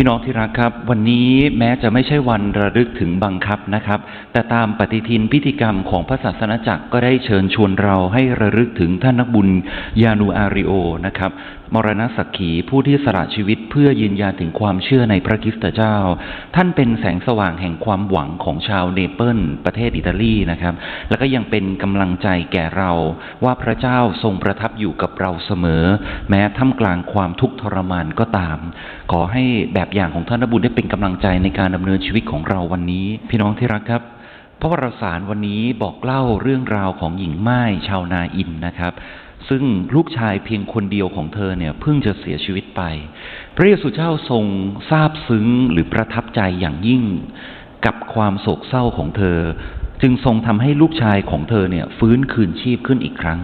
พี่น้องที่รักครับ วันนี้แม้จะไม่ใช่วันระลึกถึงบังคับนะครับ แต่ตามปฏิทินพิธีกรรมของพระศาสนาจักรก็ได้เชิญชวนเราให้ระลึกถึงท่านนักบุญยานูอาริโอนะครับมรณสักขีผู้ที่สละชีวิตเพื่อยืนยันถึงความเชื่อในพระคริสตเจ้า ท่านเป็นแสงสว่างแห่งความหวังของชาวเนเปิลประเทศอิตาลีนะครับ แล้วก็ยังเป็นกำลังใจแก่เราว่าพระเจ้าทรงประทับอยู่กับเราเสมอ แม้ท่ามกลางความทุกข์ทรมานก็ตาม ขอให้แบบอย่างของท่านนบุญได้เป็นกำลังใจในการดำเนินชีวิตของเราวันนี้ พี่น้องที่รักครับ พระวรสารวันนี้บอกเล่าเรื่องราวของหญิงไม้ชาวนาอินนะครับ ซึ่งลูกชายเพียงคนเดียวของเธอเนี่ยเพิ่งจะเสียชีวิตไป พระเยซูเจ้าทรงซาบซึ้งหรือประทับใจอย่างยิ่ง กับความโศกเศร้าของเธอ จึงทรงทำให้ลูกชายของเธอเนี่ยฟื้นคืนชีพขึ้นอีกครั้ง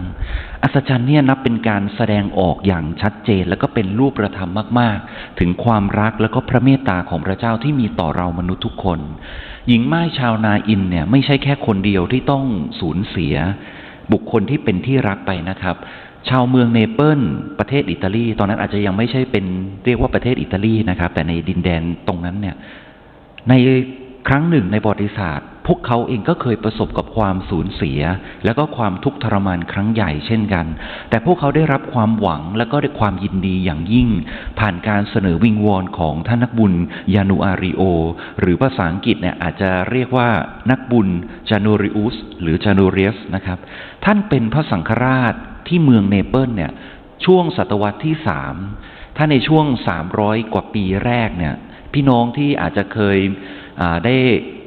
อัศจรรย์เนี่ยนับเป็นการแสดงออกอย่างชัดเจน แล้วก็เป็นรูปประธรรมมาก ๆ ถึงความรักแล้วก็พระเมตตาของพระเจ้าที่มีต่อเรามนุษย์ทุกคน หญิงไม้ชาวนาอินเนี่ยไม่ใช่แค่คนเดียวที่ต้องสูญเสีย บุคคลที่เป็นที่รักไปนะครับชาวเมืองเนเปิลประเทศอิตาลี ตอนนั้นอาจจะยังไม่ใช่เป็นเรียกว่าประเทศอิตาลีนะครับ แต่ในดินแดนตรงนั้นเนี่ยในครั้งหนึ่งในประวัติศาสตร์ พวกเขาเองก็เคยประสบกับความสูญเสีย แล้วก็ความทุกข์ทรมานครั้งใหญ่เช่นกัน แต่พวกเขาได้รับความหวังและก็ได้ความยินดีอย่างยิ่ง ผ่านการเสนอวิงวอนของท่านนักบุญยานูอาริโอ หรือภาษาอังกฤษเนี่ยอาจจะเรียกว่านักบุญจานูริอุสหรือจานูเรียสนะครับ ท่านเป็นพระสังฆราชที่เมืองเนเปิลเนี่ยช่วงศตวรรษที่สามถ้าในช่วง 300 กว่าปีแรกเนี่ยพี่น้องที่อาจจะเคยได้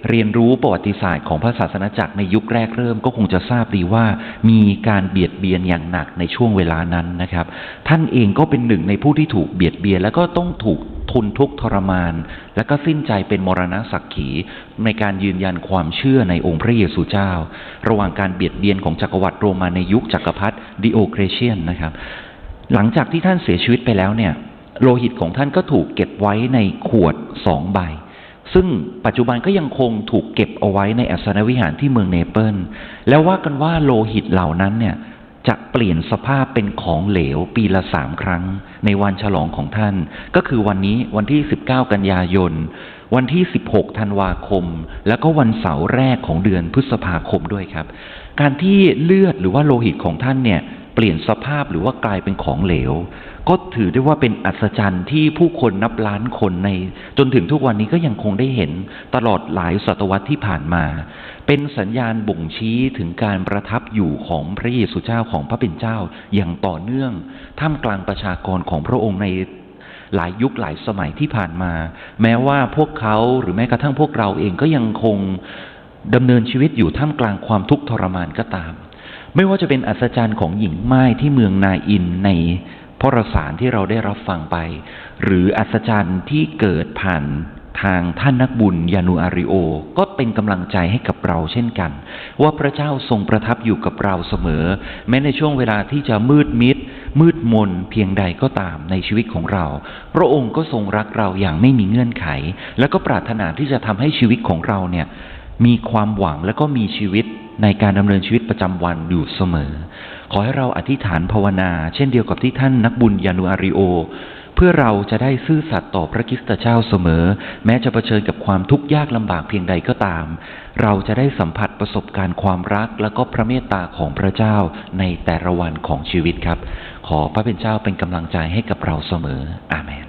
เรียนรู้ประวัติศาสตร์ของพระศาสนาจักรในยุคแรกเริ่มก็คงจะทราบดีว่ามีการเบียดเบียนอย่างหนักในช่วงเวลานั้นนะครับ ท่านเองก็เป็นหนึ่งในผู้ที่ถูกเบียดเบียน แล้วก็ต้องถูกทนทุกข์ทรมาน และก็สิ้นใจเป็นมรณะสักขี ในการยืนยันความเชื่อในองค์พระเยซูเจ้า ระหว่างการเบียดเบียนของจักรวรรดิโรมันในยุคจักรพรรดิดิโอเครเชียนนะครับ หลังจากที่ท่านเสียชีวิตไปแล้วเนี่ย โลหิตของท่านก็ถูกเก็บไว้ในขวดสองใบ ซึ่งปัจจุบันก็ยังคงถูกเก็บเอาไว้ในอัสนวิหารที่เมืองเนเปิลแล้วว่ากันว่าโลหิตเหล่านั้นเนี่ยจะเปลี่ยนสภาพเป็นของเหลวปีละสามครั้ง ในวันฉลองของท่าน ก็คือวันนี้วันที่ 19 กันยายน วันที่ 16 ธันวาคม แล้วก็วันเสาร์แรกของเดือนพฤษภาคมด้วยครับ การที่เลือดหรือว่าโลหิตของท่านเนี่ย เปลี่ยนสภาพหรือว่ากลายเป็นของเหลว ก็ถือได้ว่าเป็นอัศจรรย์ที่ผู้คนนับล้านคนใน จนถึงทุกวันนี้ก็ยังคงได้เห็นตลอดหลายศตวรรษที่ผ่านมา เป็นสัญญาณบ่งชี้ถึงการประทับอยู่ของพระเยซูเจ้าของพระเป็นเจ้าอย่างต่อเนื่อง ท่ามกลางประชากรของพระองค์ในหลายยุคหลายสมัยที่ผ่านมา แม้ว่าพวกเขาหรือแม้กระทั่งพวกเราเองก็ยังคงดำเนินชีวิตอยู่ท่ามกลางความทุกข์ทรมานก็ตาม ไม่ว่าจะเป็นอัศจรรย์ของหญิงไม้ที่เมืองนาอินในพรสารที่เราได้รับฟังไป หรืออัศจรรย์ที่เกิดผ่านทางท่านนักบุญยานูอาริโอ ก็เป็นกำลังใจให้กับเราเช่นกัน ว่าพระเจ้าทรงประทับอยู่กับเราเสมอ แม้ในช่วงเวลาที่จะมืดมิด มืดมนเพียงใดก็ตามในชีวิตของเรา พระองค์ก็ทรงรักเราอย่างไม่มีเงื่อนไข และก็ปรารถนาที่จะทำให้ชีวิตของเราเนี่ยมีความหวังและก็มีชีวิต ในการดำเนินชีวิตประจำวันอยู่เสมอ ขอให้เราอธิษฐานภาวนา เช่นเดียวกับที่ท่านนักบุญยานุอาริโอ เพื่อเราจะได้ซื่อสัตย์ต่อพระคิสตเจ้าเสมอ แม้จะเผชิญกับความทุกข์ยากลำบากเพียงใดก็ตาม เราจะได้สัมผัสประสบการณ์ความรักและก็พระเมตตาของพระเจ้าในแต่ละวันของชีวิตครับ ขอพระเป็นเจ้าเป็นกำลังใจให้กับเราเสมออาเมน